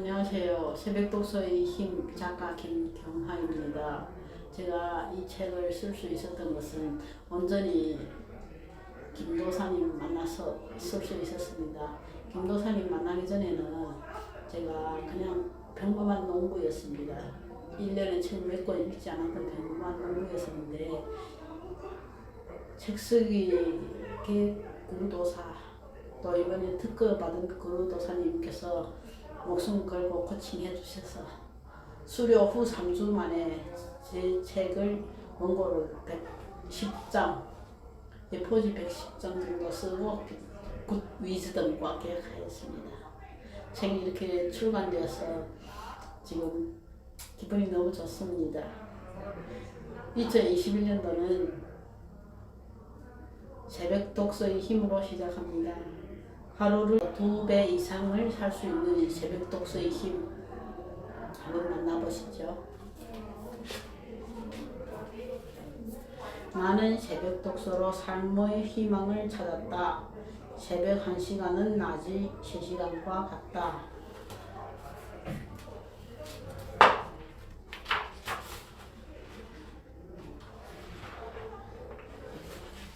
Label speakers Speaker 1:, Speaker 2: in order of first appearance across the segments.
Speaker 1: 안녕하세요. 새벽 독서의 힘 작가 김경하입니다. 제가 이 책을 쓸 수 있었던 것은 온전히 김도사님 만나서 쓸 수 있었습니다. 김도사님 만나기 전에는 제가 그냥 평범한 농부였습니다. 1년에 책 몇 권 읽지 않았던 평범한 농부였었는데 책 쓰기 구도사 또 이번에 특허 받은 구도사님께서 목숨 걸고 코칭해 주셔서 수료 후 3주 만에 제 책을 원고를 110장, 예포지 110장 정도 쓰고 굿 위즈덤과 계약하였습니다. 책이 이렇게 출간되어서 지금 기분이 너무 좋습니다. 2021년도는 새벽 독서의 힘으로 시작합니다. 하루를 두 배 이상을 살 수 있는 새벽 독서의 힘 한번 만나보시죠. 나는 새벽 독서로 삶의 희망을 찾았다. 새벽 1시간은 낮 3시간과 같다.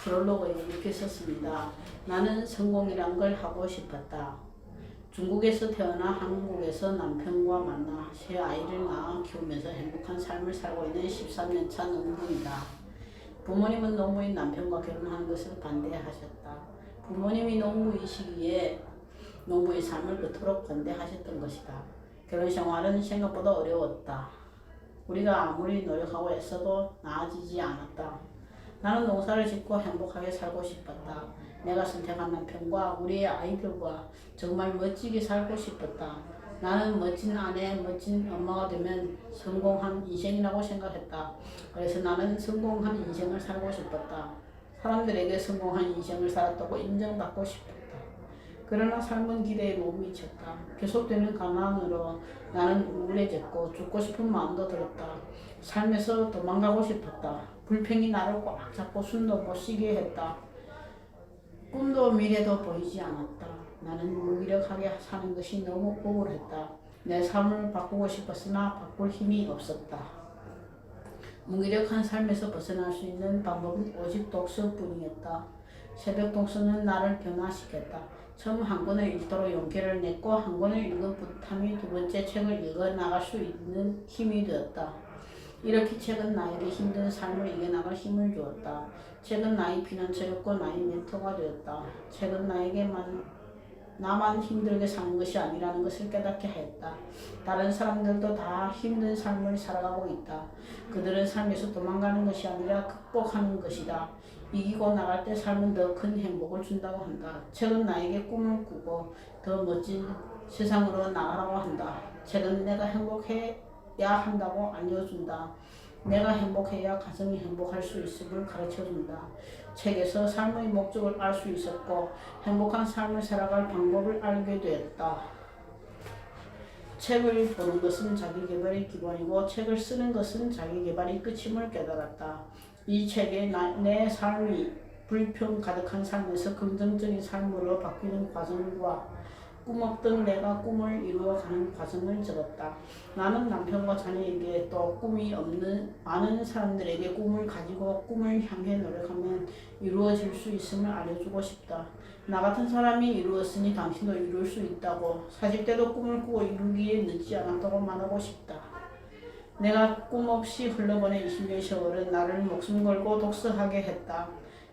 Speaker 1: 프롤로그에 이렇게 썼습니다. 나는 성공이란 걸 하고 싶었다. 중국에서 태어나 한국에서 남편과 만나 새 아이를 낳아 키우면서 행복한 삶을 살고 있는 13년 차 농부이다. 부모님은 농부인 남편과 결혼하는 것을 반대하셨다. 부모님이 농부이시기에 농부의 삶을 그토록 반대하셨던 것이다. 결혼 생활은 생각보다 어려웠다. 우리가 아무리 노력하고 애써도 나아지지 않았다. 나는 농사를 짓고 행복하게 살고 싶었다. 내가 선택한 남편과 우리의 아이들과 정말 멋지게 살고 싶었다. 나는 멋진 아내, 멋진 엄마가 되면 성공한 인생이라고 생각했다. 그래서 나는 성공한 인생을 살고 싶었다. 사람들에게 성공한 인생을 살았다고 인정받고 싶었다. 그러나 삶은 기대에 못 미쳤다. 계속되는 가난으로 나는 우울해졌고 죽고 싶은 마음도 들었다. 삶에서 도망가고 싶었다. 불평이 나를 꽉 잡고 숨도 못 쉬게 했다. 꿈도 미래도 보이지 않았다. 나는 무기력하게 사는 것이 너무 우울했다. 내 삶을 바꾸고 싶었으나 바꿀 힘이 없었다. 무기력한 삶에서 벗어날 수 있는 방법은 오직 독서뿐이었다. 새벽 독서는 나를 변화시켰다. 처음 한 권을 읽도록 용기를 냈고 한 권을 읽은 뿌듯함이 두 번째 책을 읽어 나갈 수 있는 힘이 되었다. 이렇게 책은 나에게 힘든 삶을 이겨나갈 힘을 주었다. 책은 나의 피난처였고 나의 멘토가 되었다. 책은 나에게만 나만 힘들게 사는 것이 아니라는 것을 깨닫게 하였다. 다른 사람들도 다 힘든 삶을 살아가고 있다. 그들은 삶에서 도망가는 것이 아니라 극복하는 것이다. 이기고 나갈 때 삶은 더 큰 행복을 준다고 한다. 책은 나에게 꿈을 꾸고 더 멋진 세상으로 나가라고 한다. 책은 내가 행복 해야 한다고 알려준다. 내가 행복해야 가정이 행복할 수 있음을 가르쳐준다. 책에서 삶의 목적을 알 수 있었고 행복한 삶을 살아갈 방법을 알게 되었다. 책을 보는 것은 자기 개발의 기본이고 책을 쓰는 것은 자기 개발의 끝임을 깨달았다. 이 책에 나, 내 삶이 불평 가득한 삶에서 긍정적인 삶으로 바뀌는 과정과 꿈없던 내가 꿈을 이루어가는 과정을 적었다. 나는 남편과 자녀에게 또 꿈이 없는 많은 사람들에게 꿈을 가지고 꿈을 향해 노력하면 이루어질 수 있음을 알려주고 싶다. 나 같은 사람이 이루었으니 당신도 이룰 수 있다고 40대도 꿈을 꾸고 이루기에 늦지 않았다고 말하고 싶다. 내가 꿈 없이 흘러보낸 20년 세월은 나를 목숨 걸고 독서하게 했다.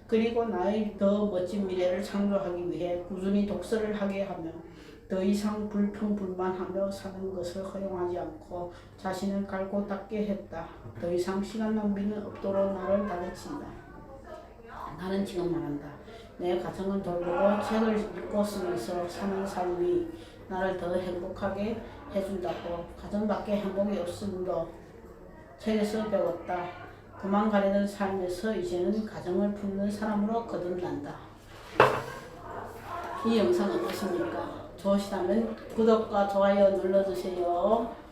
Speaker 1: 그리고 나의 더 멋진 미래를 창조하기 위해 꾸준히 독서를 하게 하며 더 이상 불평불만하며 사는 것을 허용하지 않고 자신을 갈고 닦게 했다. 더 이상 시간 낭비는 없도록 나를 다그친다. 나는 지금 말한다. 내 가정을 돌보고 책을 읽고 쓰면서 사는 삶이 나를 더 행복하게 해준다고 가정 밖에 행복이 없음도 책에서 배웠다. 도망가려는 삶에서 이제는 가정을 품는 사람으로 거듭난다. 이 영상 어떠십니까? 좋으시다면 구독과 좋아요 눌러주세요.